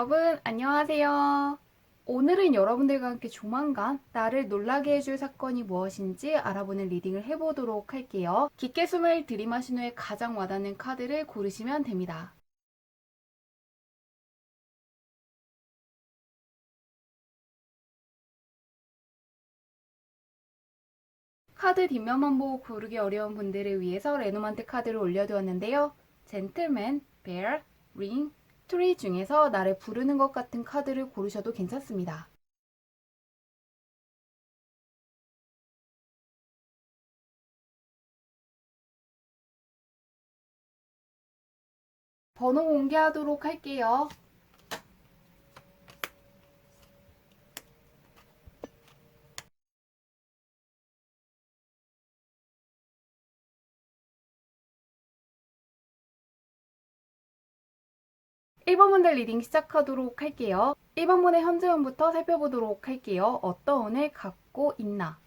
여러분, 안녕하세요. 오늘은 여러분들과 함께 조만간 나를 놀라게 해줄 사건이 무엇인지 알아보는 리딩을 해보도록 할게요. 깊게 숨을 들이마신 후에 가장 와닿는 카드를 고르시면 됩니다. 카드 뒷면만 보고 고르기 어려운 분들을 위해서 레노만트 카드를 올려두었는데요. 젠틀맨, 베어, 링, 트리 중에서 나를 부르는 것 같은 카드를 고르셔도 괜찮습니다. 번호 공개하도록 할게요. 일번 분들 리딩 시작하도록 할게요. 1번 분의 현재운부터 살펴보도록 할게요. 어떤 운을 갖고 있나?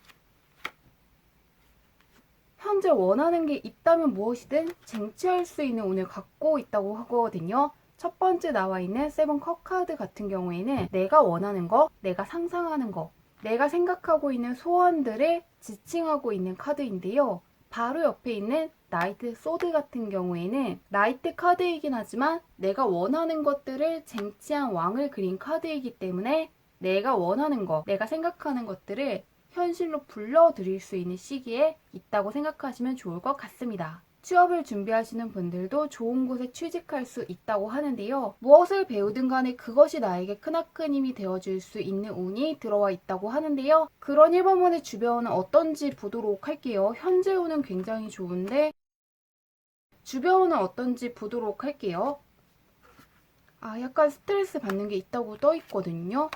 현재 원하는 게 있다면 무엇이든 쟁취할 수 있는 운을 갖고 있다고 하거든요. 첫 번째 나와 있는 세븐 컵 카드 같은 경우에는 내가 원하는 거, 내가 상상하는 거, 내가 생각하고 있는 소원들을 지칭하고 있는 카드인데요. 바로 옆에 있는 나이트 소드 같은 경우에는 나이트 카드이긴 하지만 내가 원하는 것들을 쟁취한 왕을 그린 카드이기 때문에 내가 원하는 거, 내가 생각하는 것들을 현실로 불러들일 수 있는 시기에 있다고 생각하시면 좋을 것 같습니다. 취업을 준비하시는 분들도 좋은 곳에 취직할 수 있다고 하는데요. 무엇을 배우든 간에 그것이 나에게 크나큰 힘이 되어줄 수 있는 운이 들어와 있다고 하는데요. 그런 1번문의 주변은 어떤지 보도록 할게요. 현재 운은 굉장히 좋은데 주변은 어떤지 보도록 할게요. 아, 약간 스트레스 받는 게 있다고 떠 있거든요.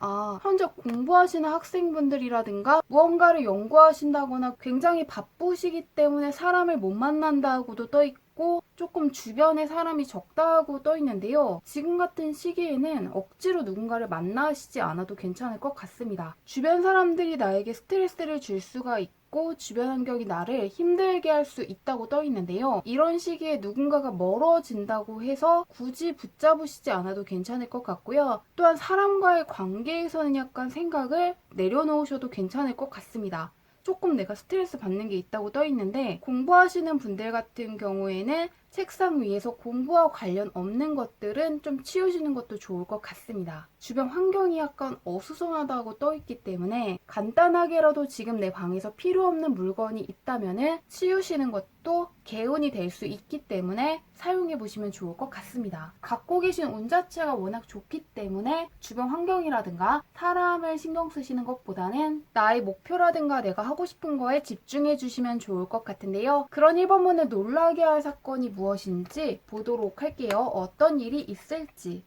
아, 현재 공부하시는 학생분들이라든가 무언가를 연구하신다거나 굉장히 바쁘시기 때문에 사람을 못 만난다고도 떠 있고 조금 주변에 사람이 적다고 떠 있는데요. 지금 같은 시기에는 억지로 누군가를 만나시지 않아도 괜찮을 것 같습니다. 주변 사람들이 나에게 스트레스를 줄 수가 있고 있고 주변 환경이 나를 힘들게 할 수 있다고 떠 있는데요. 이런 시기에 누군가가 멀어진다고 해서 굳이 붙잡으시지 않아도 괜찮을 것 같고요. 또한 사람과의 관계에서는 약간 생각을 내려놓으셔도 괜찮을 것 같습니다. 조금 내가 스트레스 받는 게 있다고 떠 있는데 공부하시는 분들 같은 경우에는 책상 위에서 공부와 관련 없는 것들은 좀 치우시는 것도 좋을 것 같습니다. 주변 환경이 약간 어수선하다고 떠 있기 때문에 간단하게라도 지금 내 방에서 필요 없는 물건이 있다면은 치우시는 것도 개운이 될 수 있기 때문에 사용해 보시면 좋을 것 같습니다. 갖고 계신 운 자체가 워낙 좋기 때문에 주변 환경이라든가 사람을 신경 쓰시는 것보다는 나의 목표라든가 내가 하고 싶은 거에 집중해 주시면 좋을 것 같은데요. 그런 1번 문에 놀라게 할 사건이 무엇인지 보도록 할게요. 어떤 일이 있을지.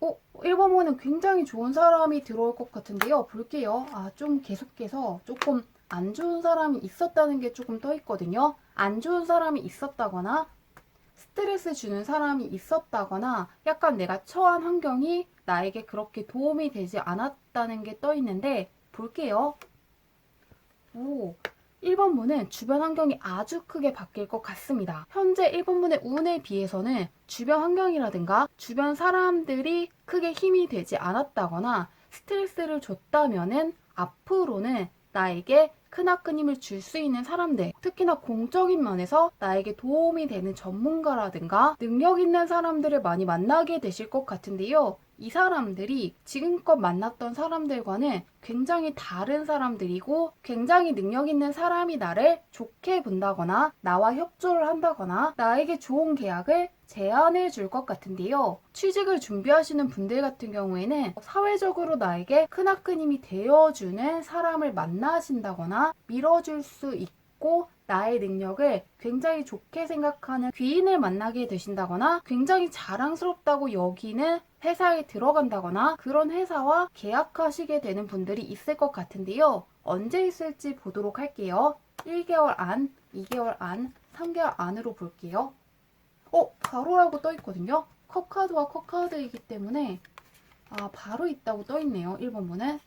어, 1번문은 굉장히 좋은 사람이 들어올 것 같은데요. 볼게요. 아, 좀 계속해서 조금 안 좋은 사람이 있었다는 게 조금 떠 있거든요. 안 좋은 사람이 있었다거나 스트레스 주는 사람이 있었다거나 약간 내가 처한 환경이 나에게 그렇게 도움이 되지 않았다는 게 떠 있는데 볼게요. 오, 1번문은 주변 환경이 아주 크게 바뀔 것 같습니다. 현재 1번문의 운에 비해서는 주변 환경이라든가 주변 사람들이 크게 힘이 되지 않았다거나 스트레스를 줬다면은 앞으로는 나에게 크나큰 힘을 줄 수 있는 사람들, 특히나 공적인 면에서 나에게 도움이 되는 전문가라든가 능력 있는 사람들을 많이 만나게 되실 것 같은데요. 이 사람들이 지금껏 만났던 사람들과는 굉장히 다른 사람들이고 굉장히 능력 있는 사람이 나를 좋게 본다거나 나와 협조를 한다거나 나에게 좋은 계약을 제안해 줄 것 같은데요. 취직을 준비하시는 분들 같은 경우에는 사회적으로 나에게 크나큰 힘이 되어주는 사람을 만나신다거나 밀어줄 수 있고 나의 능력을 굉장히 좋게 생각하는 귀인을 만나게 되신다거나 굉장히 자랑스럽다고 여기는 회사에 들어간다거나 그런 회사와 계약하시게 되는 분들이 있을 것 같은데요. 언제 있을지 보도록 할게요. 1개월 안, 2개월 안, 3개월 안으로 볼게요. 어, 바로라고 떠 있거든요. 컵카드와 컵카드이기 때문에 아, 바로 있다고 떠 있네요. 1번분은.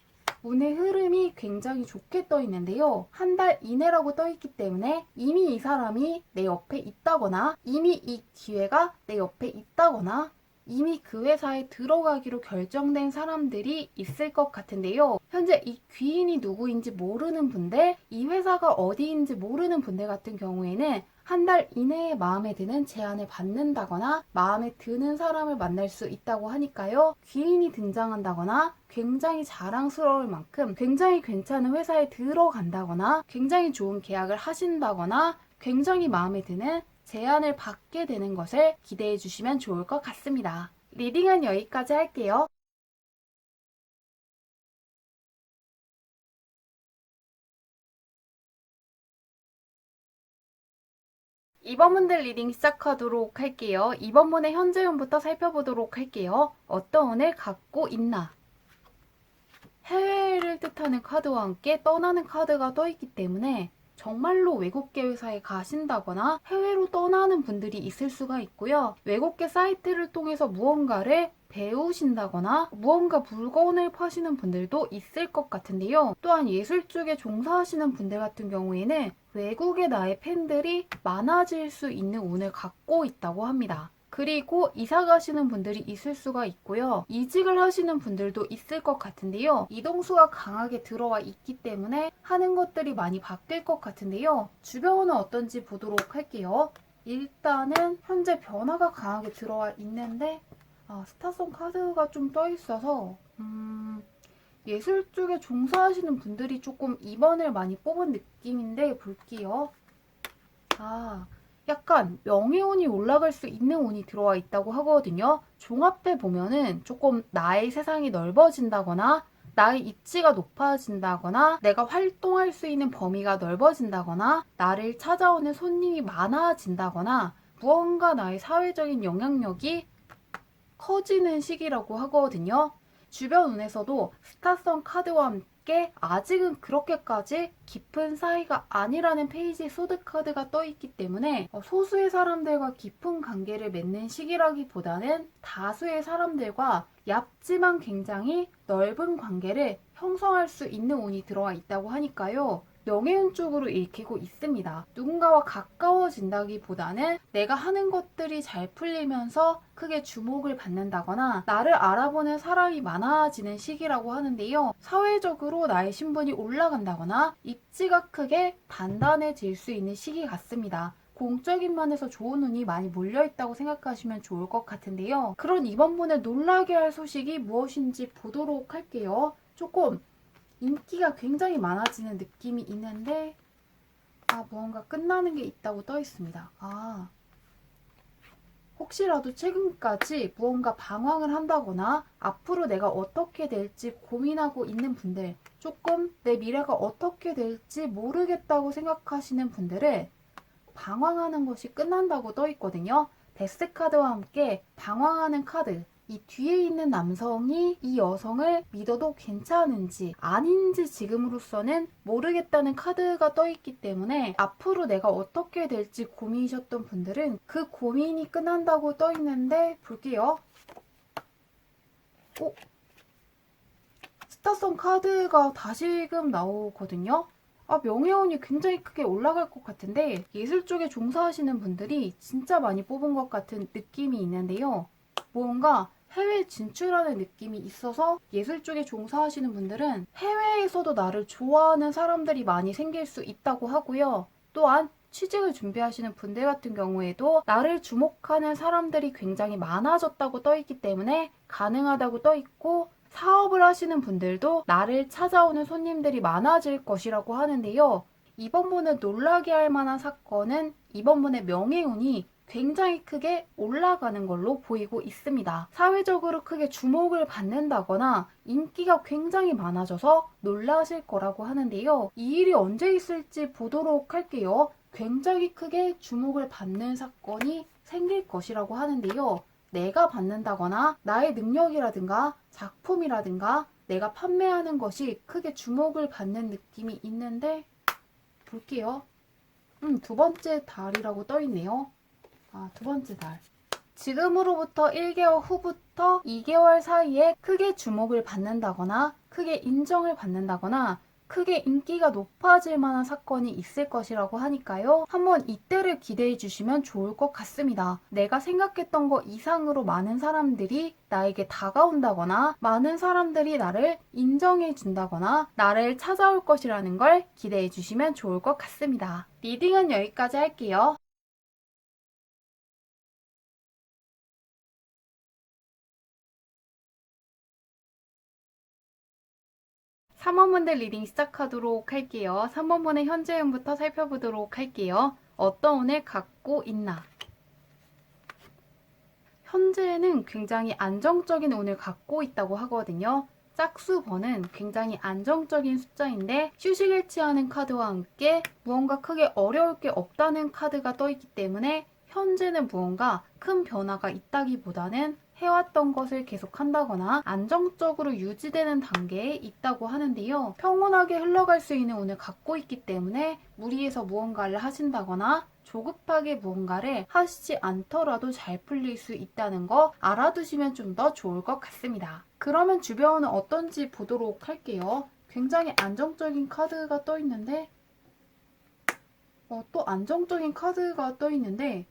운의 흐름이 굉장히 좋게 떠 있는데요. 한 달 이내라고 떠 있기 때문에 이미 이 사람이 내 옆에 있다거나 이미 이 기회가 내 옆에 있다거나 이미 그 회사에 들어가기로 결정된 사람들이 있을 것 같은데요. 현재 이 귀인이 누구인지 모르는 분들, 이 회사가 어디인지 모르는 분들 같은 경우에는 한달 이내에 마음에 드는 제안을 받는다거나 마음에 드는 사람을 만날 수 있다고 하니까요. 귀인이 등장한다거나 굉장히 자랑스러울 만큼 굉장히 괜찮은 회사에 들어간다거나 굉장히 좋은 계약을 하신다거나 굉장히 마음에 드는 제안을 받게 되는 것을 기대해 주시면 좋을 것 같습니다. 리딩은 여기까지 할게요. 이번 문들 리딩 시작하도록 할게요. 이번 문의 현재 운부터 살펴보도록 할게요. 어떤 운을 갖고 있나? 해외를 뜻하는 카드와 함께 떠나는 카드가 떠있기 때문에 정말로 외국계 회사에 가신다거나 해외로 떠나는 분들이 있을 수가 있고요. 외국계 사이트를 통해서 무언가를 배우신다거나 무언가 물건을 파시는 분들도 있을 것 같은데요. 또한 예술 쪽에 종사하시는 분들 같은 경우에는 외국의 나의 팬들이 많아질 수 있는 운을 갖고 있다고 합니다. 그리고 이사 가시는 분들이 있을 수가 있고요. 이직을 하시는 분들도 있을 것 같은데요. 이동수가 강하게 들어와 있기 때문에 하는 것들이 많이 바뀔 것 같은데요. 주변은 어떤지 보도록 할게요. 일단은 현재 변화가 강하게 들어와 있는데 아, 스타성 카드가 좀 떠 있어서 음, 예술 쪽에 종사하시는 분들이 조금 2번을 많이 뽑은 느낌인데 볼게요. 아, 약간 명예운이 올라갈 수 있는 운이 들어와 있다고 하거든요. 종합해 보면은 조금 나의 세상이 넓어진다거나 나의 입지가 높아진다거나 내가 활동할 수 있는 범위가 넓어진다거나 나를 찾아오는 손님이 많아진다거나 무언가 나의 사회적인 영향력이 커지는 시기라고 하거든요. 주변 운에서도 스타성 카드와 함께 아직은 그렇게까지 깊은 사이가 아니라는 페이지 소드 카드가 떠 있기 때문에 어, 소수의 사람들과 깊은 관계를 맺는 시기라기보다는 다수의 사람들과 얇지만 굉장히 넓은 관계를 형성할 수 있는 운이 들어와 있다고 하니까요. 명예운 쪽으로 읽히고 있습니다. 누군가와 가까워진다기보다는 내가 하는 것들이 잘 풀리면서 크게 주목을 받는다거나 나를 알아보는 사람이 많아지는 시기라고 하는데요. 사회적으로 나의 신분이 올라간다거나 입지가 크게 단단해질 수 있는 시기 같습니다. 공적인 면에서 좋은 운이 많이 몰려있다고 생각하시면 좋을 것 같은데요. 그런 이번 분에 놀라게 할 소식이 무엇인지 보도록 할게요. 조금 인기가 굉장히 많아지는 느낌이 있는데 아 무언가 끝나는 게 있다고 떠 있습니다. 아 혹시라도 최근까지 무언가 방황을 한다거나 앞으로 내가 어떻게 될지 고민하고 있는 분들 조금 내 미래가 어떻게 될지 모르겠다고 생각하시는 분들은 방황하는 것이 끝난다고 떠 있거든요. 데스 카드와 함께 방황하는 카드 이 뒤에 있는 남성이 이 여성을 믿어도 괜찮은지 아닌지 지금으로서는 모르겠다는 카드가 떠 있기 때문에 앞으로 내가 어떻게 될지 고민이셨던 분들은 그 고민이 끝난다고 떠 있는데 볼게요. 오, 스타성 카드가 다시금 나오거든요. 아, 명예운이 굉장히 크게 올라갈 것 같은데 예술 쪽에 종사하시는 분들이 진짜 많이 뽑은 것 같은 느낌이 있는데요. 무언가 해외 진출하는 느낌이 있어서 예술 쪽에 종사하시는 분들은 해외에서도 나를 좋아하는 사람들이 많이 생길 수 있다고 하고요. 또한 취직을 준비하시는 분들 같은 경우에도 나를 주목하는 사람들이 굉장히 많아졌다고 떠 있기 때문에 가능하다고 떠 있고 사업을 하시는 분들도 나를 찾아오는 손님들이 많아질 것이라고 하는데요. 이번 분에 놀라게 할 만한 사건은 이번 분의 명예운이 굉장히 크게 올라가는 걸로 보이고 있습니다. 사회적으로 크게 주목을 받는다거나 인기가 굉장히 많아져서 놀라실 거라고 하는데요. 이 일이 언제 있을지 보도록 할게요. 굉장히 크게 주목을 받는 사건이 생길 것이라고 하는데요. 내가 받는다거나 나의 능력이라든가 작품이라든가 내가 판매하는 것이 크게 주목을 받는 느낌이 있는데 볼게요. 음, 두 번째 달이라고 떠 있네요. 아, 두 번째 달. 지금으로부터 1개월 후부터 2개월 사이에 크게 주목을 받는다거나 크게 인정을 받는다거나 크게 인기가 높아질 만한 사건이 있을 것이라고 하니까요. 한번 이때를 기대해 주시면 좋을 것 같습니다. 내가 생각했던 것 이상으로 많은 사람들이 나에게 다가온다거나 많은 사람들이 나를 인정해 준다거나 나를 찾아올 것이라는 걸 기대해 주시면 좋을 것 같습니다. 리딩은 여기까지 할게요. 3번분들 리딩 시작하도록 할게요. 3번분의 현재 운부터 살펴보도록 할게요. 어떤 운을 갖고 있나? 현재는 굉장히 안정적인 운을 갖고 있다고 하거든요. 짝수 번은 굉장히 안정적인 숫자인데 휴식을 취하는 카드와 함께 무언가 크게 어려울 게 없다는 카드가 떠있기 때문에 현재는 무언가 큰 변화가 있다기보다는 해왔던 것을 계속 한다거나 안정적으로 유지되는 단계에 있다고 하는데요. 평온하게 흘러갈 수 있는 운을 갖고 있기 때문에 무리해서 무언가를 하신다거나 조급하게 무언가를 하시지 않더라도 잘 풀릴 수 있다는 거 알아두시면 좀 더 좋을 것 같습니다. 그러면 주변은 어떤지 보도록 할게요. 굉장히 안정적인 카드가 떠 있는데 어, 또 안정적인 카드가 떠 있는데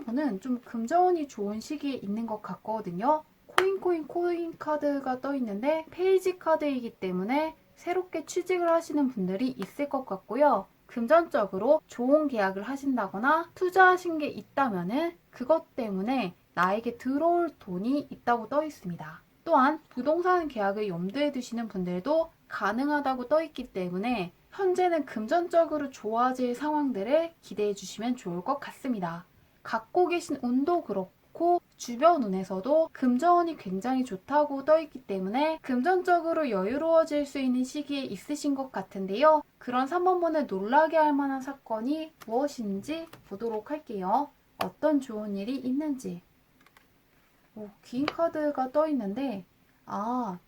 3번 번은 좀 금전운이 좋은 시기에 있는 것 같거든요. 코인 코인 코인 카드가 떠 있는데 페이지 카드이기 때문에 새롭게 취직을 하시는 분들이 있을 것 같고요. 금전적으로 좋은 계약을 하신다거나 투자하신 게 있다면은 그것 때문에 나에게 들어올 돈이 있다고 떠 있습니다. 또한 부동산 계약을 염두에 두시는 분들도 가능하다고 떠 있기 때문에 현재는 금전적으로 좋아질 상황들을 기대해 주시면 좋을 것 같습니다. 갖고 계신 운도 그렇고 주변 운에서도 금전운이 굉장히 좋다고 떠있기 때문에 금전적으로 여유로워질 수 있는 시기에 있으신 것 같은데요. 그런 3번분을 놀라게 할 만한 사건이 무엇인지 보도록 할게요. 어떤 좋은 일이 있는지. 오, 긴 카드가 떠 있는데, 아,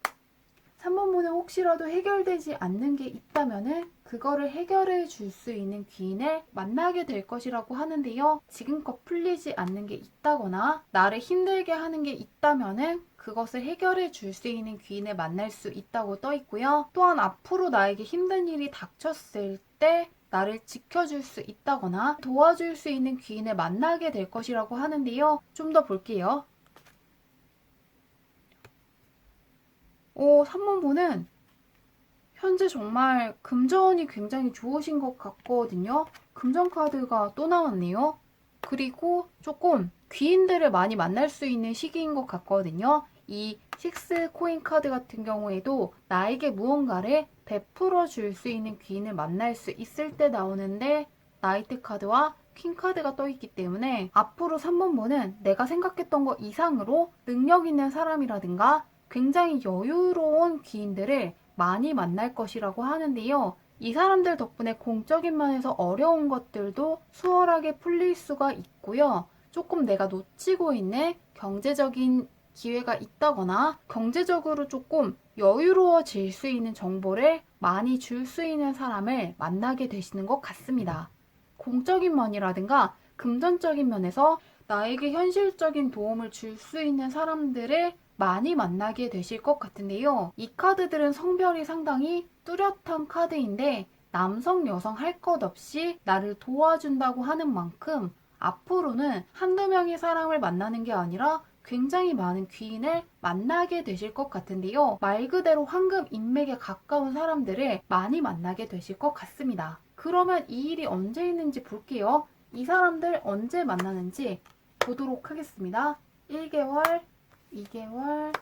3번분에 혹시라도 해결되지 않는 게 있다면은 그거를 해결해 줄 수 있는 귀인을 만나게 될 것이라고 하는데요. 지금껏 풀리지 않는 게 있다거나 나를 힘들게 하는 게 있다면은 그것을 해결해 줄 수 있는 귀인을 만날 수 있다고 떠 있고요. 또한 앞으로 나에게 힘든 일이 닥쳤을 때 나를 지켜줄 수 있다거나 도와줄 수 있는 귀인을 만나게 될 것이라고 하는데요. 좀 더 볼게요. 오, 3번 분은 현재 정말 금전이 굉장히 좋으신 것 같거든요. 금전 카드가 또 나왔네요. 그리고 조금 귀인들을 많이 만날 수 있는 시기인 것 같거든요. 이 식스 코인 카드 같은 경우에도 나에게 무언가를 베풀어 줄 수 있는 귀인을 만날 수 있을 때 나오는데 나이트 카드와 퀸 카드가 떠 있기 때문에 앞으로 3번분은 내가 생각했던 것 이상으로 능력 있는 사람이라든가 굉장히 여유로운 귀인들을 많이 만날 것이라고 하는데요. 이 사람들 덕분에 공적인 면에서 어려운 것들도 수월하게 풀릴 수가 있고요. 조금 내가 놓치고 있는 경제적인 기회가 있다거나 경제적으로 조금 여유로워질 수 있는 정보를 많이 줄 수 있는 사람을 만나게 되시는 것 같습니다. 공적인 면이라든가 금전적인 면에서 나에게 현실적인 도움을 줄 수 있는 사람들을 많이 만나게 되실 것 같은데요. 이 카드들은 성별이 상당히 뚜렷한 카드인데 남성, 여성 할 것 없이 나를 도와준다고 하는 만큼 앞으로는 한두 명의 사람을 만나는 게 아니라 굉장히 많은 귀인을 만나게 되실 것 같은데요. 말 그대로 황금 인맥에 가까운 사람들을 많이 만나게 되실 것 같습니다. 그러면 이 일이 언제 있는지 볼게요. 이 사람들 언제 만나는지 보도록 하겠습니다. 1개월, 2개월,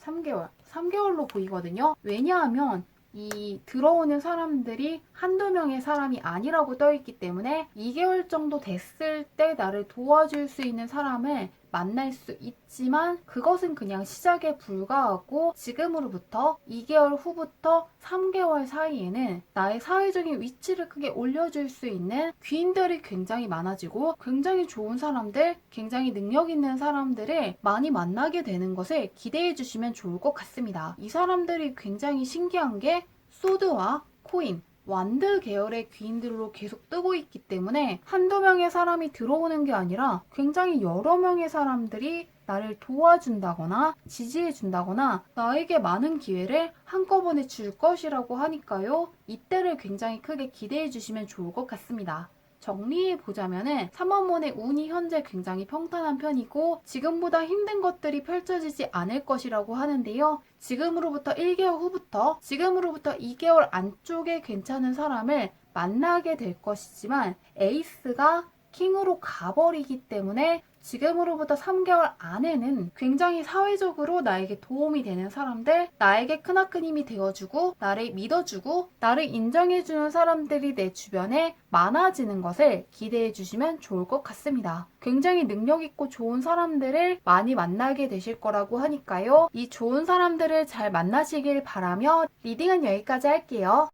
3개월. 3개월로 보이거든요. 왜냐하면 이 들어오는 사람들이 한두 명의 사람이 아니라고 떠있기 때문에 2개월 정도 됐을 때 나를 도와줄 수 있는 사람을 만날 수 있지만 그것은 그냥 시작에 불과하고 지금으로부터 2개월 후부터 3개월 사이에는 나의 사회적인 위치를 크게 올려줄 수 있는 귀인들이 굉장히 많아지고 굉장히 좋은 사람들, 굉장히 능력 있는 사람들을 많이 만나게 되는 것을 기대해 주시면 좋을 것 같습니다. 이 사람들이 굉장히 신기한 게 소드와 코인, 완드 계열의 귀인들로 계속 뜨고 있기 때문에 한두 명의 사람이 들어오는 게 아니라 굉장히 여러 명의 사람들이 나를 도와준다거나 지지해준다거나 나에게 많은 기회를 한꺼번에 줄 것이라고 하니까요. 이때를 굉장히 크게 기대해 주시면 좋을 것 같습니다. 정리해 보자면은 3원문의 운이 현재 굉장히 평탄한 편이고 지금보다 힘든 것들이 펼쳐지지 않을 것이라고 하는데요. 지금으로부터 1개월 후부터 지금으로부터 2개월 안쪽에 괜찮은 사람을 만나게 될 것이지만 에이스가 킹으로 가버리기 때문에 지금으로부터 3개월 안에는 굉장히 사회적으로 나에게 도움이 되는 사람들, 나에게 크나큰 힘이 되어주고, 나를 믿어주고, 나를 인정해주는 사람들이 내 주변에 많아지는 것을 기대해 주시면 좋을 것 같습니다. 굉장히 능력있고 좋은 사람들을 많이 만나게 되실 거라고 하니까요. 이 좋은 사람들을 잘 만나시길 바라며 리딩은 여기까지 할게요.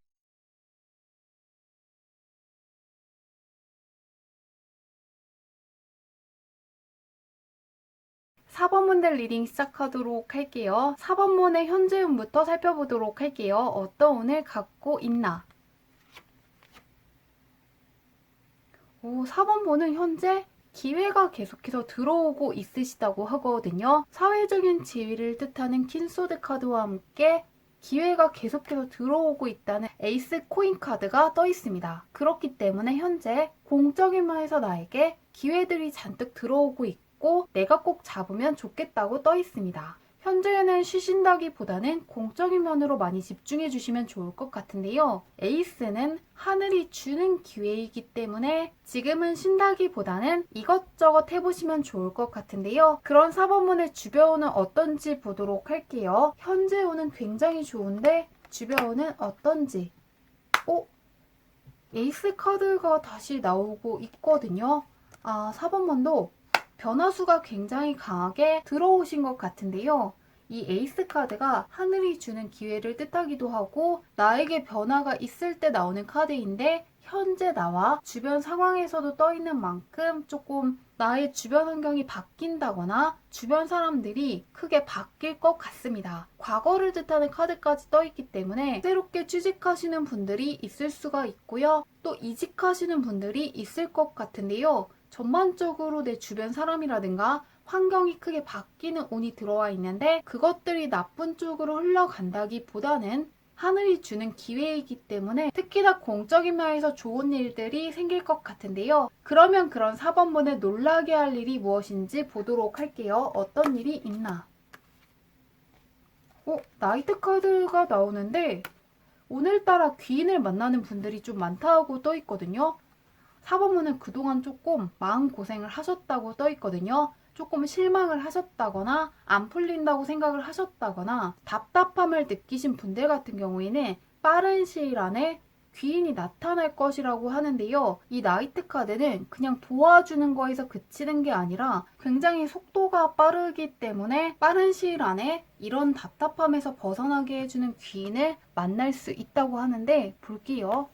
4번 문들 리딩 시작하도록 할게요. 4번 문의 현재 운부터 살펴보도록 할게요. 어떤 운을 갖고 있나? 오, 4번 문은 현재 기회가 계속해서 들어오고 있으시다고 하거든요. 사회적인 지위를 뜻하는 킨소드 카드와 함께 기회가 계속해서 들어오고 있다는 에이스 코인 카드가 떠 있습니다. 그렇기 때문에 현재 공적인 면에서 나에게 기회들이 잔뜩 들어오고 있고 내가 꼭 잡으면 좋겠다고 떠 있습니다. 현재는 쉬신다기보다는 공적인 면으로 많이 집중해 주시면 좋을 것 같은데요. 에이스는 하늘이 주는 기회이기 때문에 지금은 쉰다기보다는 이것저것 해보시면 좋을 것 같은데요. 그런 사번문의 주변은 어떤지 보도록 할게요. 현재 운은 굉장히 좋은데 주변은 어떤지. 오? 에이스 카드가 다시 나오고 있거든요. 아, 4번문도 변화수가 굉장히 강하게 들어오신 것 같은데요. 이 에이스 카드가 하늘이 주는 기회를 뜻하기도 하고 나에게 변화가 있을 때 나오는 카드인데 현재 나와 주변 상황에서도 떠 있는 만큼 조금 나의 주변 환경이 바뀐다거나 주변 사람들이 크게 바뀔 것 같습니다. 과거를 뜻하는 카드까지 떠 있기 때문에 새롭게 취직하시는 분들이 있을 수가 있고요. 또 이직하시는 분들이 있을 것 같은데요. 전반적으로 내 주변 사람이라든가 환경이 크게 바뀌는 운이 들어와 있는데 그것들이 나쁜 쪽으로 흘러간다기 보다는 하늘이 주는 기회이기 때문에 특히나 공적인 면에서 좋은 일들이 생길 것 같은데요. 그러면 그런 4번문에 놀라게 할 일이 무엇인지 보도록 할게요. 어떤 일이 있나? 어, 나이트 카드가 나오는데 오늘따라 귀인을 만나는 분들이 좀 많다고 떠 있거든요. 4번문은 그동안 조금 마음고생을 하셨다고 떠 있거든요. 조금 실망을 하셨다거나 안 풀린다고 생각을 하셨다거나 답답함을 느끼신 분들 같은 경우에는 빠른 시일 안에 귀인이 나타날 것이라고 하는데요. 이 나이트 카드는 그냥 도와주는 거에서 그치는 게 아니라 굉장히 속도가 빠르기 때문에 빠른 시일 안에 이런 답답함에서 벗어나게 해주는 귀인을 만날 수 있다고 하는데 볼게요.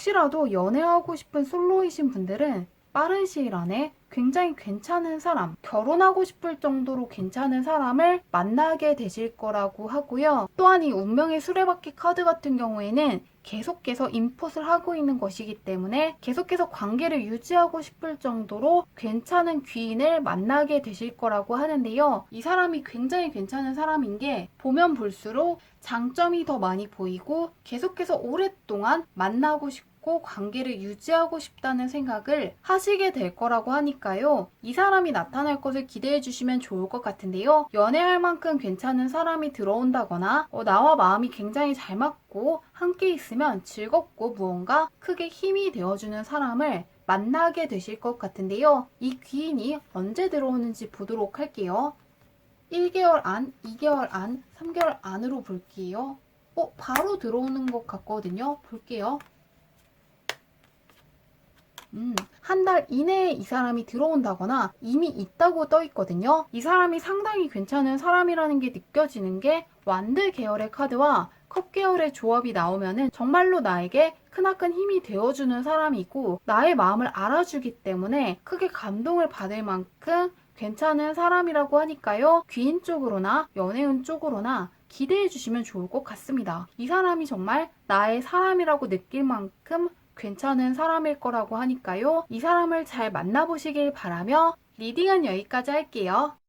혹시라도 연애하고 싶은 솔로이신 분들은 빠른 시일 안에 굉장히 괜찮은 사람, 결혼하고 싶을 정도로 괜찮은 사람을 만나게 되실 거라고 하고요. 또한 이 운명의 수레바퀴 카드 같은 경우에는 계속해서 인풋을 하고 있는 것이기 때문에 계속해서 관계를 유지하고 싶을 정도로 괜찮은 귀인을 만나게 되실 거라고 하는데요. 이 사람이 굉장히 괜찮은 사람인 게 보면 볼수록 장점이 더 많이 보이고 계속해서 오랫동안 만나고 싶고 고 관계를 유지하고 싶다는 생각을 하시게 될 거라고 하니까요. 이 사람이 나타날 것을 기대해 주시면 좋을 것 같은데요. 연애할 만큼 괜찮은 사람이 들어온다거나 어, 나와 마음이 굉장히 잘 맞고 함께 있으면 즐겁고 무언가 크게 힘이 되어주는 사람을 만나게 되실 것 같은데요. 이 귀인이 언제 들어오는지 보도록 할게요. 1개월 안, 2개월 안, 3개월 안으로 볼게요. 어, 바로 들어오는 것 같거든요. 볼게요. 음, 한 달 이내에 이 사람이 들어온다거나 이미 있다고 떠 있거든요. 이 사람이 상당히 괜찮은 사람이라는 게 느껴지는 게 완드 계열의 카드와 컵 계열의 조합이 나오면은 정말로 나에게 크나큰 힘이 되어주는 사람이고 나의 마음을 알아주기 때문에 크게 감동을 받을 만큼 괜찮은 사람이라고 하니까요. 귀인 쪽으로나 연애운 쪽으로나 기대해 주시면 좋을 것 같습니다. 이 사람이 정말 나의 사람이라고 느낄 만큼 괜찮은 사람일 거라고 하니까요. 이 사람을 잘 만나보시길 바라며 리딩은 여기까지 할게요.